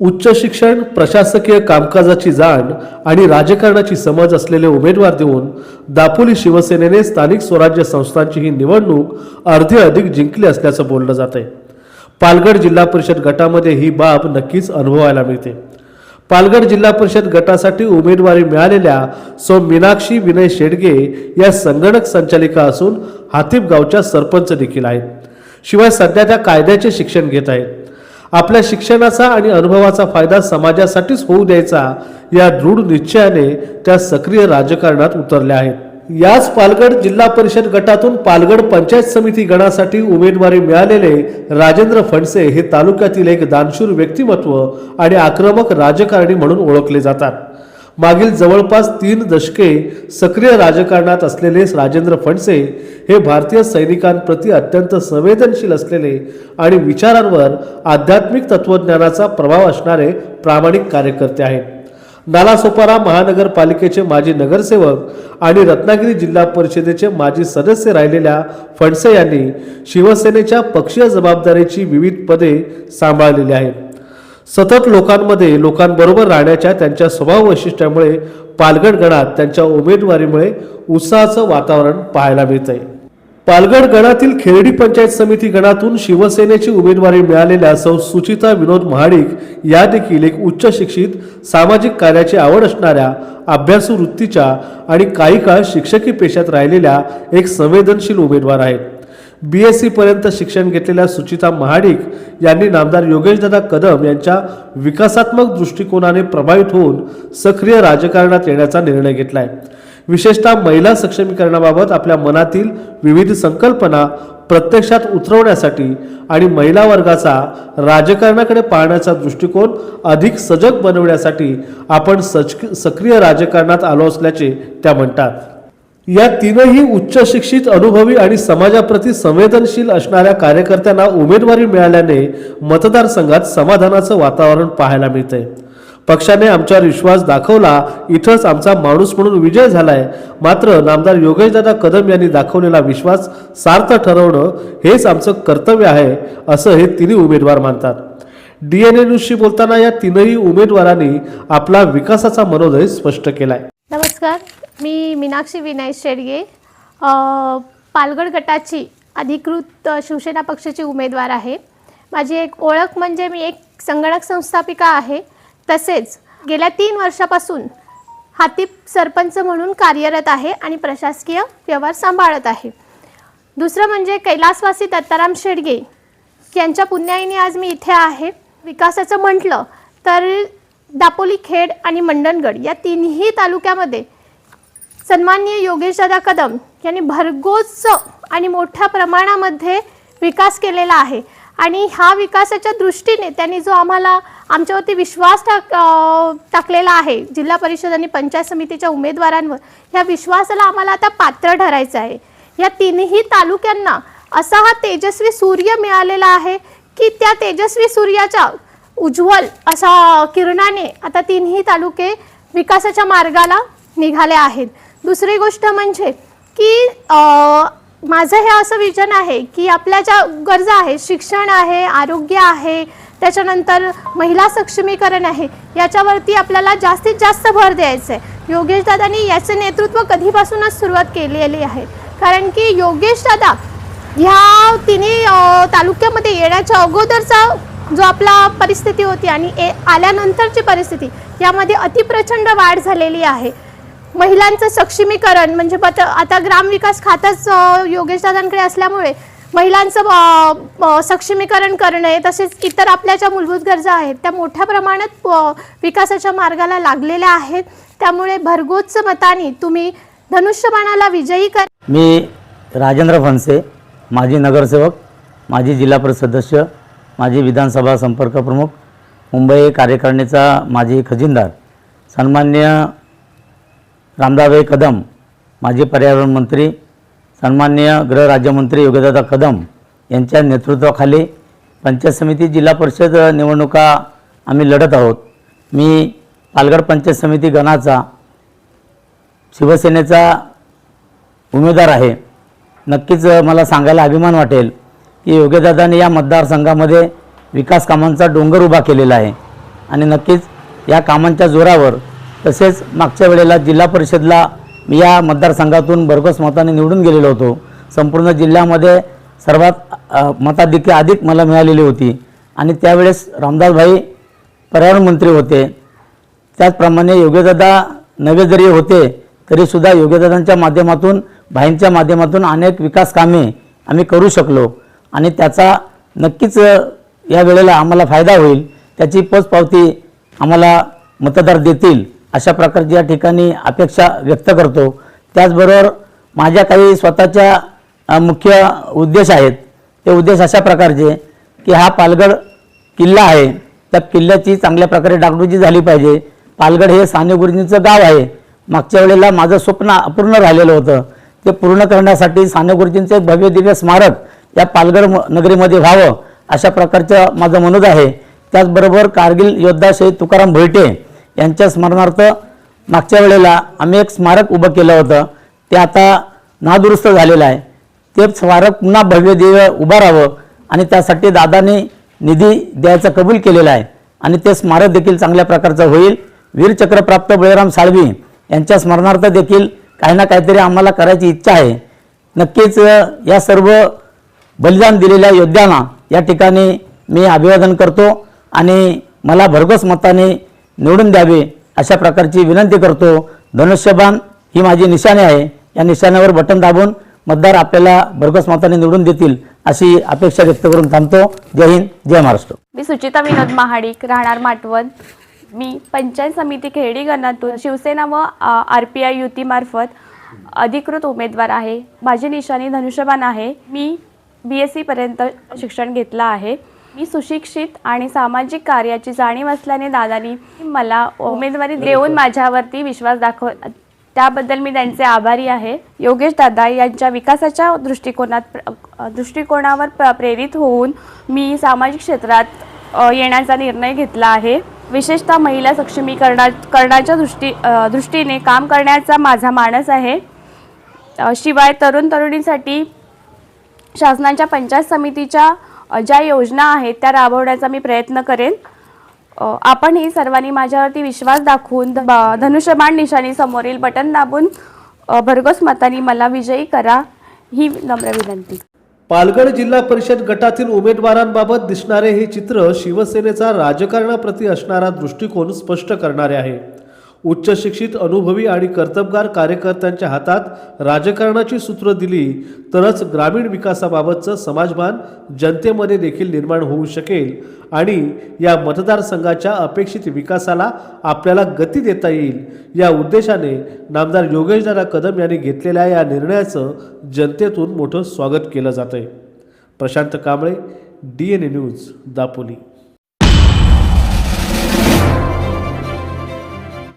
उच्च शिक्षण प्रशासकीय कामकाजाची जाण आणि राजकारणाची समज असलेले उमेदवार देऊन दापोली शिवसेनेने स्थानिक स्वराज्य संस्थांची ही निवडणूक अर्धे अधिक जिंकली असल्याचं बोललं जात आहे पालघर जिल्हा परिषद गटामध्ये ही बाब नक्कीच अनुभवायला मिळते. पालघर जिल्हा परिषद गटासाठी उमेदवारी मिळालेल्या सौ मीनाक्षी विनय शेडगे या संगणक संचालिका असून हातीप गावच्या सरपंच देखील आहेत. शिवाय सध्या त्या कायद्याचे शिक्षण घेत आहेत. आपल्या शिक्षणाचा आणि अनुभवाचा फायदा समाजासाठीच होऊ द्यायचा या दृढ निश्चयाने त्या सक्रिय राजकारणात उतरल्या आहेत. याच पालगड जिल्हा परिषद गटातून पालगड पंचायत समिती गणासाठी उमेदवारी मिळालेले राजेंद्र फणसे हे तालुक्यातील एक दानशूर व्यक्तिमत्व आणि आक्रमक राजकारणी म्हणून ओळखले जातात. मागील जवळपास तीन दशके सक्रिय राजकारणात असलेले राजेंद्र फणसे हे भारतीय सैनिकांप्रती अत्यंत संवेदनशील असलेले आणि विचारांवर आध्यात्मिक तत्वज्ञानाचा प्रभाव असणारे प्रामाणिक कार्यकर्ते आहेत. नालासोपारा महानगरपालिकेचे माजी नगरसेवक आणि रत्नागिरी जिल्हा परिषदेचे माजी सदस्य राहिलेल्या फणसे यांनी शिवसेनेच्या पक्षीय जबाबदारीची विविध पदे सांभाळलेली आहेत. सतत लोकांमध्ये लोकांबरोबर राहण्याच्या त्यांच्या स्वभाव वैशिष्ट्यामुळे पालगड गणात त्यांच्या उमेदवारीमुळे उत्साहाचं वातावरण पाहायला मिळतंय. पालगड गणातील खेरडी पंचायत समिती गणातून शिवसेनेची उमेदवारी मिळालेल्या सौ सुचिता विनोद महाडिक या देखील एक उच्च शिक्षित सामाजिक कार्याची आवड असणाऱ्या अभ्यासू वृत्तीच्या आणि काही काळ शिक्षकी पेशात राहिलेल्या एक संवेदनशील उमेदवार आहेत. बी एस सीपर्यंत शिक्षण घेतलेल्या सुचिता महाडिक यांनी नामदार योगेशदादा कदम यांच्या विकासात्मक दृष्टिकोनाने प्रभावित होऊन सक्रिय राजकारणात येण्याचा निर्णय घेतला आहे विशेषतः महिला सक्षमीकरणाबाबत आपल्या मनातील विविध संकल्पना प्रत्यक्षात उतरवण्यासाठी आणि महिला वर्गाचा राजकारणाकडे पाहण्याचा दृष्टिकोन अधिक सजग बनवण्यासाठी आपण सच सक्रिय राजकारणात आलो असल्याचे त्या म्हणतात. या तीनही उच्च शिक्षित अनुभवी आणि समाजाप्रती संवेदनशील असणाऱ्या कार्यकर्त्यांना उमेदवारी मिळाल्याने मतदारसंघात समाधानाचं वातावरण पाहायला मिळतंय. पक्षाने आमच्यावर विश्वास दाखवला इथंच आमचा माणूस म्हणून विजय झालाय. मात्र नामदार योगेशदादा कदम यांनी दाखवलेला विश्वास सार्थ ठरवणं हेच आमचं कर्तव्य आहे असं हे तिन्ही उमेदवार मानतात. डी एन ए न्यूजशी बोलताना या तीनही उमेदवारांनी आपला विकासाचा मनोदय स्पष्ट केलाय. नमस्कार. मी मीनाक्षी विनय शेडगे पालगड पालघर गटाची अधिकृत शिवसेना पक्षाची उमेदवार आहे. माझी एक ओळख म्हणजे मी एक संगणक संस्थापिका आहे. तसेच गेल्या तीन वर्षापासून हाती सरपंच म्हणून कार्यरत आहे आणि प्रशासकीय व्यवहार सांभाळत आहे. दुसरं म्हणजे कैलासवासी दत्ताराम शेडगे यांच्या पुण्याईने आज मी इथे आहे. विकासाचं म्हटलं तर दापोली खेड आणि मंडणगड या तिन्ही तालुक्यामध्ये सन्माननीय योगेशदादा कदम यांनी भरघोस आणि मोठ्या प्रमाणामध्ये विकास केलेला आहे. आणि ह्या विकासाच्या दृष्टीने त्यांनी जो आम्हाला आमच्यावरती विश्वास टाक टाकलेला आहे जिल्हा परिषद आणि पंचायत समितीच्या उमेदवारांवर ह्या विश्वासाला आम्हाला आता पात्र ठरायचं आहे. या तिन्ही तालुक्यांना असा हा तेजस्वी सूर्य मिळालेला आहे की त्या तेजस्वी सूर्याच्या उज्ज्वल असा किरणाने आता तिन्ही तालुके विकासाच्या मार्गाला निघाले आहेत. दुसरी गोष्ट म्हणजे की माझं हे असं विजन आहे की आपल्या ज्या गरजा आहेत शिक्षण आहे आरोग्य आहे त्याच्यानंतर महिला सक्षमीकरण आहे याच्यावरती आपल्याला जास्तीत जास्त भर द्यायचं आहे योगेश दादांनी याचे नेतृत्व कधीपासूनच सुरुवात केलेली आहे. कारण की योगेश दादा ह्या तिन्ही तालुक्यामध्ये येण्याच्या अगोदरचा जो आपला परिस्थिती होती आणि ए आल्यानंतरची परिस्थिती यामध्ये अतिप्रचंड वाढ झालेली आहे. महिलांचं सक्षमीकरण म्हणजे पत आता ग्रामविकास खातंच अ, योगेश दादांकडे असल्यामुळे महिलांचं सक्षमीकरण करणे तसेच इतर आपल्या ज्या मूलभूत गरजा आहेत त्या मोठ्या प्रमाणात विकासाच्या मार्गाला लागलेल्या आहेत. त्यामुळे भरघोस मताने तुम्ही धनुष्यबाणाला विजयी कर मी राजेंद्र फणसे माजी नगरसेवक माजी जिल्हा परिषद सदस्य माजी विधानसभा संपर्क प्रमुख मुंबई कार्यकारिणीचा माजी खजिनदार सन्मान्य रामदाबाई कदम माजी पर्यावरण मंत्री सन्मान्य गृहराज्यमंत्री योगीदादा कदम यांच्या नेतृत्वाखाली पंचायत समिती जिल्हा परिषद निवडणुका आम्ही लढत आहोत. मी पालघर पंचायत समिती गणाचा शिवसेनेचा उमेदवार आहे. नक्कीच मला सांगायला अभिमान वाटेल की योगेदादाने या मतदारसंघामध्ये विकास कामांचा डोंगर उभा केलेला आहे. आणि नक्कीच या कामांच्या जोरावर तसेच मागच्या वेळेला जिल्हा परिषदला मी या मतदारसंघातून भरघोस मताने निवडून गेलेलो होतो. संपूर्ण जिल्ह्यामध्ये सर्वात मताधिक्य अधिक मला मिळालेली होती. आणि त्यावेळेस रामदासभाई पर्यावरण मंत्री होते. त्याचप्रमाणे योगेदादा नवे जरी होते तरीसुद्धा योगेदादांच्या माध्यमातून भाईंच्या माध्यमातून अनेक विकास कामे आम्ही करू शकलो. आणि त्याचा नक्कीच या वेळेला आम्हाला फायदा होईल. त्याची पोचपावती आम्हाला मतदार देतील. अशा प्रकारची या ठिकाणी अपेक्षा व्यक्त करतो. त्याचबरोबर माझ्या काही स्वतःच्या मुख्य उद्देश आहेत. ते उद्देश अशा प्रकारचे की हा पालगड किल्ला आहे. त्या किल्ल्याची चांगल्या प्रकारे डागडुजी झाली पाहिजे. पालगड हे साने गुरुजींचं गाव आहे. मागच्या वेळेला माझं स्वप्न अपूर्ण राहिलेलं होतं. ते पूर्ण करण्यासाठी साने गुरुजींचं एक भव्य दिव्य स्मारक या पालगड म- नगरीमध्ये व्हावं अशा प्रकारचं माझं मनोज आहे. त्याचबरोबर कारगिल योद्धा शहीद तुकाराम भोईटे यांच्या स्मरणार्थ मागच्या वेळेला आम्ही एक स्मारक उभं केलं होतं. ते आता नादुरुस्त झालेलं आहे. ते स्मारक पुन्हा भव्य देव उभं राहावं आणि त्यासाठी दादांनी निधी द्यायचा कबूल केलेला आहे. आणि ते स्मारक देखील चांगल्या प्रकारचं होईल. वीरचक्रप्राप्त बळीराम साळवी यांच्या स्मरणार्थ देखील काही ना काहीतरी आम्हाला करायची इच्छा आहे. नक्कीच या सर्व बलिदान दिलेल्या योद्ध्यांना या ठिकाणी मी अभिवादन करतो. आणि मला भरघोस मताने निवडून द्यावे अशा प्रकारची विनंती करतो. धनुष्यबाण ही माझी निशाणी आहे. या निशाण्यावर बटन दाबून मतदार आपल्याला भरघोस मताने निवडून देतील अशी अपेक्षा व्यक्त करून थांबतो. जय हिंद जय महाराष्ट्र. मी सुचिता विनोद महाडिक राहणार माटवण. मी पंचायत समिती खेडी गणातून शिवसेना व आर पी आय युतीमार्फत अधिकृत उमेदवार आहे. माझी निशाणी धनुष्यबाण आहे. मी बी एस सीपर्यंत शिक्षण घेतलं आहे. मी सुशिक्षित आणि सामाजिक कार्याची जाणीव असल्याने दादानी मला उमेदवारी देऊन माझ्यावरती विश्वास दाखव त्याबद्दल मी त्यांचे आभारी आहे. योगेश दादा यांच्या विकासाच्या दृष्टिकोनात दृष्टिकोनावर प्र- प्रेरित होऊन मी सामाजिक क्षेत्रात येण्याचा निर्णय घेतला आहे. विशेषतः महिला सक्षमीकरणा करण्याच्या दृष्टी दृष्टीने काम करण्याचा माझा मानस आहे. शिवाय तरुण तरुणींसाठी शासनाच्या पंचायत समितीच्या ज्या योजना आहेत त्या राबवण्याचा मी प्रयत्न करेन. आपणही सर्वांनी माझ्यावरती विश्वास दाखवून धनुष्यबाण निशाणी समोरील बटन दाबून भरघोस मतांनी मला विजयी करा ही नम्र विनंती. पालघर जिल्हा परिषद गटातील उमेदवारांबाबत दिसणारे हे चित्र शिवसेनेचा राजकारणाप्रती असणारा दृष्टिकोन स्पष्ट करणारे आहे. उच्चशिक्षित अनुभवी आणि कर्तबगार कार्यकर्त्यांच्या हातात राजकारणाची सूत्र दिली तरच ग्रामीण विकासाबाबतचं समाजभान जनतेमध्ये देखील निर्माण होऊ शकेल आणि या मतदारसंघाच्या अपेक्षित विकासाला आपल्याला गती देता येईल या उद्देशाने नामदार योगेशदादा कदम यांनी घेतलेल्या या निर्णयाचं जनतेतून मोठं स्वागत केलं जात आहे Prashant Kamble D N A news Dapoli.